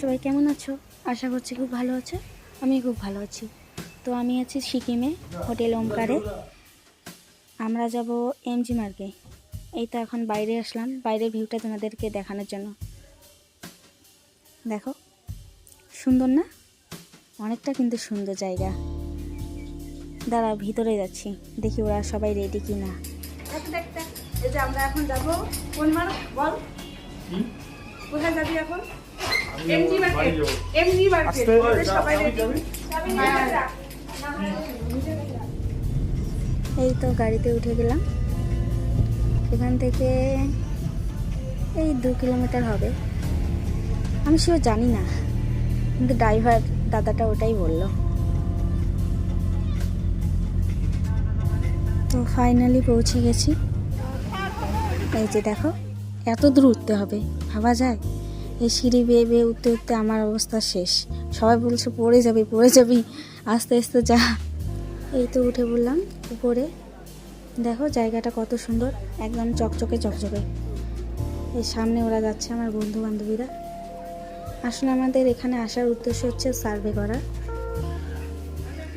সবাই কেমন আছো? আশা করছি খুব ভালো আছো। আমি খুব ভালো আছি। তো আমি আছি সিকিমে হোটেল ওমকারে আমরা যাব এমজি মার্গে। এই তো এখন বাইরে আসলাম। বাইরের ভিউটা তোমাদেরকে দেখানোর জন্য। দেখো সুন্দর না? অনেকটা কিন্তু সুন্দর জায়গা। দাঁড়া ভিতরে যাচ্ছি। দেখি ওরা সবাই রেডি কি না আমরা এখন যাব কোন মার বল। কোথায় যাবি এখন? এমজি মার্কেট এমজি মার্কেট সবাই রেডি? এই তো গাড়িতে উঠে গেলাম। এখান থেকে এই দু কিলোমিটার হবে। আমি সেও জানি না কিন্তু ড্রাইভার দাদাটা ওটাই বলল। তো ফাইনালি পৌঁছে গেছি। এই যে দেখো। এত দূর উঠতে হবে, ভাবা যায়? এই সিঁড়ি বেয়ে বেয়ে উঠতে উঠতে আমার অবস্থা শেষ। সবাই বলছে, পড়ে যাবি পড়ে যাবি, আস্তে আস্তে যা। এই তো উঠে বললাম উপরে। দেখো জায়গাটা কত সুন্দর, একদম চকচকে চকচকে। এই সামনে ওরা যাচ্ছে আমার বন্ধু বান্ধবীরা আসলে আমাদের এখানে আসার উদ্দেশ্য হচ্ছে সার্ভে করা।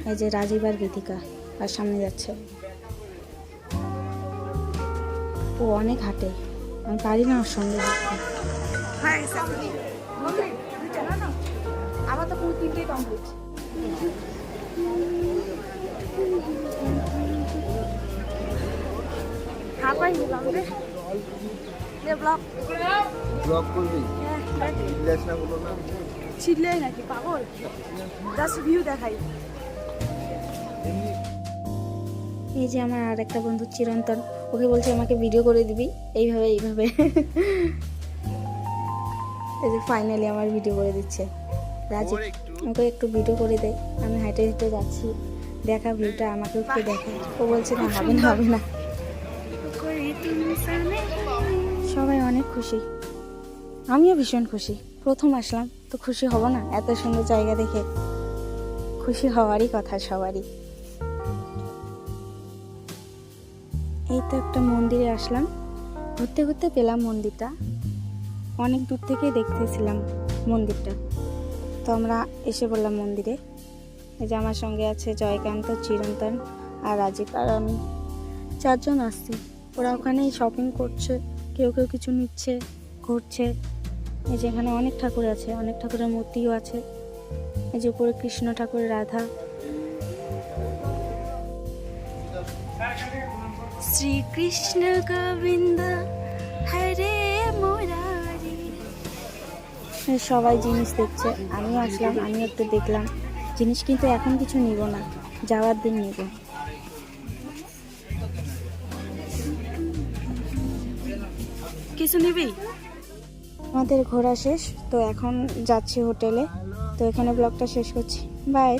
এই যে রাজীব আর গীতিকা, আর সামনে যাচ্ছে। ও অনেক হাঁটে। আমি পারি না ওর সঙ্গে হ্যাঁ আমার তো পুরো তিনটেই কমপ্লিট হাঁপাই রে ব্লগ করবি? ছিটলে নাকি পাগল? জাস্ট ভিউ দেখাই। এই যে আমার আর একটা বন্ধু চিরন্তন। ওকে বলছে আমাকে ভিডিও করে দিবি। এইভাবে এইভাবে। এই যে ফাইনালি আমার ভিডিও করে দিচ্ছে। রাজীব ওকে একটু ভিডিও করে দে। আমি হাইটে হেঁটে যাচ্ছি। দেখা ভিউটা আমাকে একটু দেখে। ও বলছে না হবে না হবে না। সবাই অনেক খুশি। আমিও ভীষণ খুশি। প্রথম আসলাম তো খুশি হব না? এত সুন্দর জায়গা দেখে। খুশি হওয়ারই কথা সবারই। এই তো একটা মন্দিরে আসলাম। ঘুরতে ঘুরতে পেলাম মন্দিরটা। অনেক দূর থেকেই দেখতেছিলাম মন্দিরটা। তো আমরা এসে বললাম মন্দিরে। এই যে আমার সঙ্গে আছে জয়কান্ত, চিরন্তন আর রাজীব। আর আমি চারজন আসছি। ওরা ওখানেই শপিং করছে, কেউ কেউ কিছু নিচ্ছে, ঘুরছে। এই যে এখানে অনেক ঠাকুর আছে, অনেক ঠাকুরের মূর্তিও আছে। এই যে উপরে কৃষ্ণ ঠাকুর, রাধা। শ্রীকৃষ্ণ গোবিন্দ হরে মুরারি। সবাই জিনিস দেখছে আমিও আসলাম আমিও একটু দেখলাম। জিনিস কিন্তু এখন কিছু নিব না যাওয়ার দিন নেব। কিছু নিবি? আমাদের ঘোরা শেষ তো এখন যাচ্ছি হোটেলে। তো এখানে ব্লগটা শেষ করছি। বাই